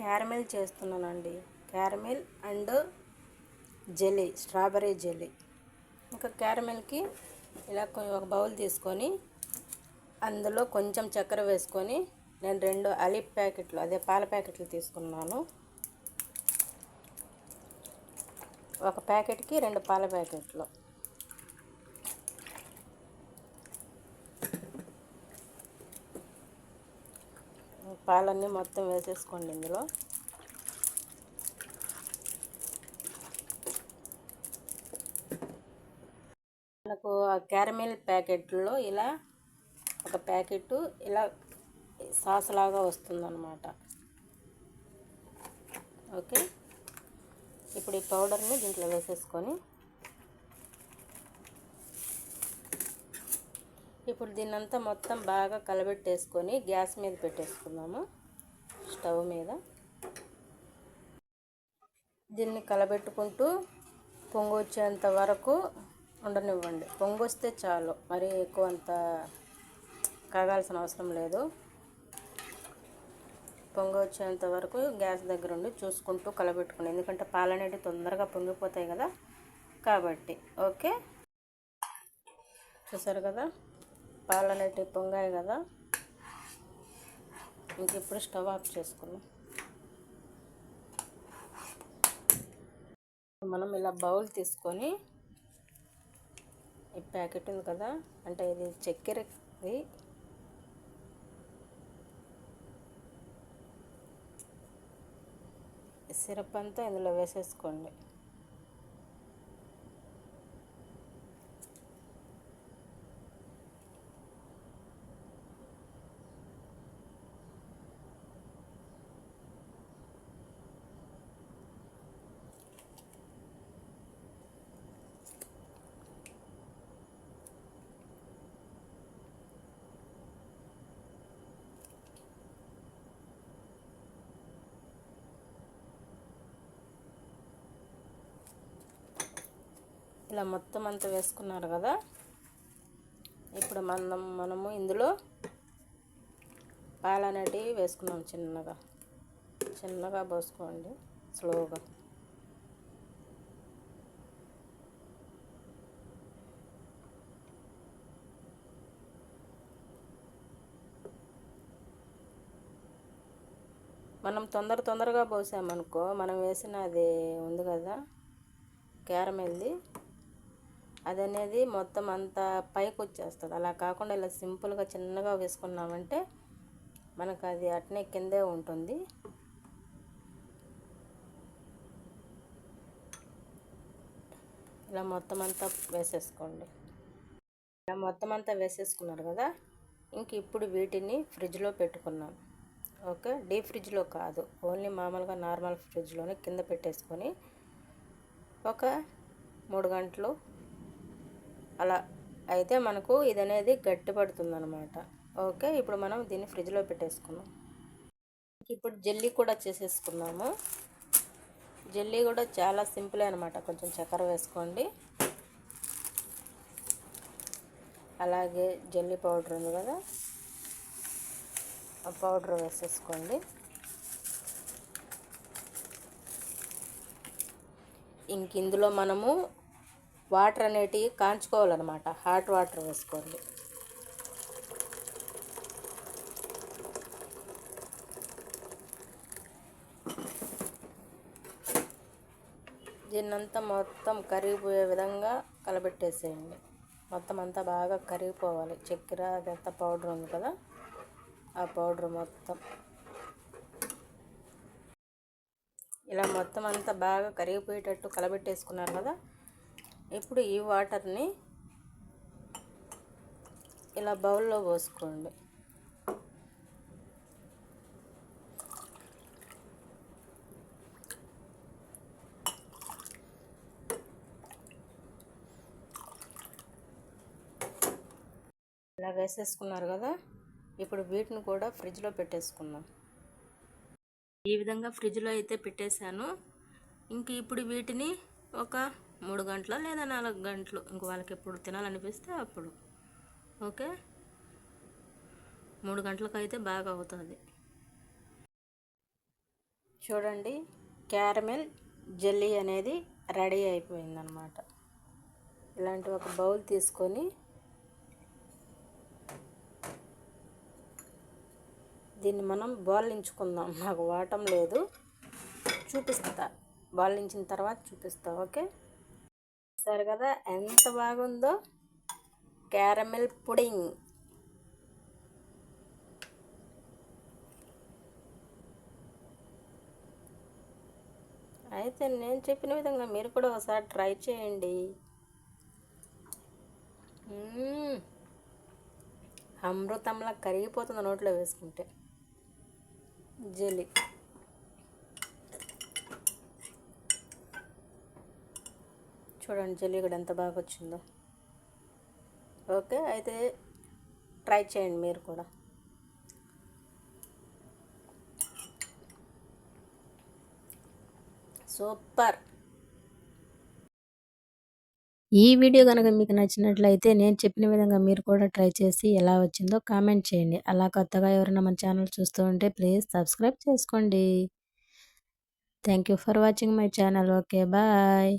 Caramel చేస్తున్నానండి. Caramel and jelly strawberry jelly. ఇంకా క్యారమెల్కి ఇలా ఒక బౌల్ తీసుకొని అందులో కొంచెం చక్కెర వేసుకొని నేను రెండు అలిప్ ప్యాకెట్లు అదే పాల ప్యాకెట్లు తీసుకున్నాను. ఒక ప్యాకెట్కి రెండు పాల ప్యాకెట్లు. పాలన్నీ మొత్తం వేసేసుకోండి ఇందులో. మనకు ఆ క్యారమెల్ ప్యాకెట్లో ఇలా ఒక ప్యాకెట్ ఇలా సాస్ లాగా వస్తుందన్నమాట. ఓకే? ఇప్పుడు ఈ పౌడర్ని దీంట్లో వేసేసుకొని ఇప్పుడు దీన్నంతా మొత్తం బాగా కలబెట్టేసుకొని గ్యాస్ మీద పెట్టేసుకుందాము. స్టవ్ మీద. దీన్ని కలబెట్టుకుంటూ పొంగు వచ్చేంత వరకు ఉండనివ్వండి. పొంగు వస్తే చాలు. మరీ ఎక్కువ అంత కాగాల్సిన అవసరం లేదు. పొంగు వచ్చేంత వరకు గ్యాస్ దగ్గర ఉండి చూసుకుంటూ కలబెట్టుకుని ఎందుకంటే పాలు అనేవి తొందరగా పొంగిపోతాయి కదా. కాబట్టి ఓకే? చూసారు కదా? పాలు అనేటివి పొంగాయి కదా. ఇంక ఇప్పుడు స్టవ్ ఆఫ్ చేసుకున్నాం మనం ఇలా బౌల్ తీసుకొని ఈ ప్యాకెట్ ఉంది కదా అంటే ఇది చక్కెరది. సిరప్ అంతా ఇందులో వేసేసుకోండి. ఇలా మొత్తం అంతా వేసుకున్నారు కదా. ఇప్పుడు మనం మనము ఇందులో పాలు అనేటివి వేసుకున్నాం చిన్నగా. చిన్నగా పోసుకోండి స్లోగా. మనం తొందర తొందరగా పోసామనుకో మనం వేసిన అది ఉంది కదా క్యారమెల్ది. అది అనేది మొత్తం అంతా పైకి వచ్చేస్తుంది అలా కాకుండా ఇలా సింపుల్గా చిన్నగా వేసుకున్నామంటే మనకు అది అట్నే కిందే ఉంటుంది. ఇలా మొత్తం అంతా వేసేసుకోండి. ఇలా మొత్తం అంతా వేసేసుకున్నారు కదా? ఇంక ఇప్పుడు వీటిని ఫ్రిడ్జ్లో పెట్టుకున్నాం. ఓకే? డీప్ ఫ్రిడ్జ్లో కాదు. ఓన్లీ మామూలుగా నార్మల్ ఫ్రిడ్జ్లోనే కింద పెట్టేసుకొని ఒక మూడు గంటలు అలా అయితే మనకు ఇది అనేది గట్టి పడుతుందనమాట ఓకే ఇప్పుడు మనం దీన్ని ఫ్రిడ్జ్లో పెట్టేసుకున్నాం ఇప్పుడు జెల్లీ కూడా చేసేసుకున్నాము జెల్లీ కూడా చాలా సింపుల్ అనమాట కొంచెం చక్కెర వేసుకోండి. అలాగే జెల్లీ పౌడర్ ఉంది కదా ఆ పౌడర్ వేసేసుకోండి. ఇంక ఇందులో మనము వాటర్ అనేటివి కాంచుకోవాలన్నమాట. హాట్ వాటర్ వేసుకోండి. దీన్నంతా మొత్తం కరిగిపోయే విధంగా కలబెట్టేసేయండి. మొత్తం అంతా బాగా కరిగిపోవాలి. చక్కెర అదంతా పౌడర్ ఉంది కదా ఆ పౌడర్ మొత్తం. ఇలా మొత్తం అంతా బాగా కరిగిపోయేటట్టు కలబెట్టేసుకున్నారు కదా ఇప్పుడు ఈ వాటర్ని ఇలా బౌల్లో పోసుకోండి. ఇలా వేసేసుకున్నారు కదా ఇప్పుడు వీటిని కూడా ఫ్రిడ్జ్లో పెట్టేసుకుందాం. ఈ విధంగా ఫ్రిడ్జ్లో అయితే పెట్టేశాను. ఇంక ఇప్పుడు వీటిని ఒక మూడు గంటల లేదా నాలుగు గంటలు? ఇంక వాళ్ళకి ఎప్పుడు తినాలనిపిస్తే అప్పుడు. ఓకే? మూడు గంటలకైతే బాగా అవుతుంది. చూడండి క్యారమెల్ జెల్లీ అనేది రెడీ అయిపోయిందనమాట. ఇలాంటి ఒక బౌల్ తీసుకొని దీన్ని మనం బాలించుకుందాం. నాకు వాటం లేదు. చూపిస్తా. బాలించిన తర్వాత చూపిస్తా. ఓకే? చూసారు కదా? ఎంత బాగుందో? Caramel pudding. అయితే నేను చెప్పిన విధంగా మీరు కూడా ఒకసారి ట్రై చేయండి. అమృతంలా కరిగిపోతుంది నోట్లో వేసుకుంటే. జెలీ. చూడండి జెల్లీ కూడా ఎంత బాగా వచ్చిందో. ఓకే అయితే ట్రై చేయండి మీరు కూడా. సూపర్. ఈ వీడియో కనుక మీకు నచ్చినట్లయితే నేను చెప్పిన విధంగా మీరు కూడా ట్రై చేసి ఎలా వచ్చిందో కామెంట్ చేయండి. అలా కొత్తగా ఎవరైనా మన ఛానల్ చూస్తూ ఉంటే ప్లీజ్ సబ్స్క్రైబ్ చేసుకోండి. Thank you for watching my channel. Okay bye.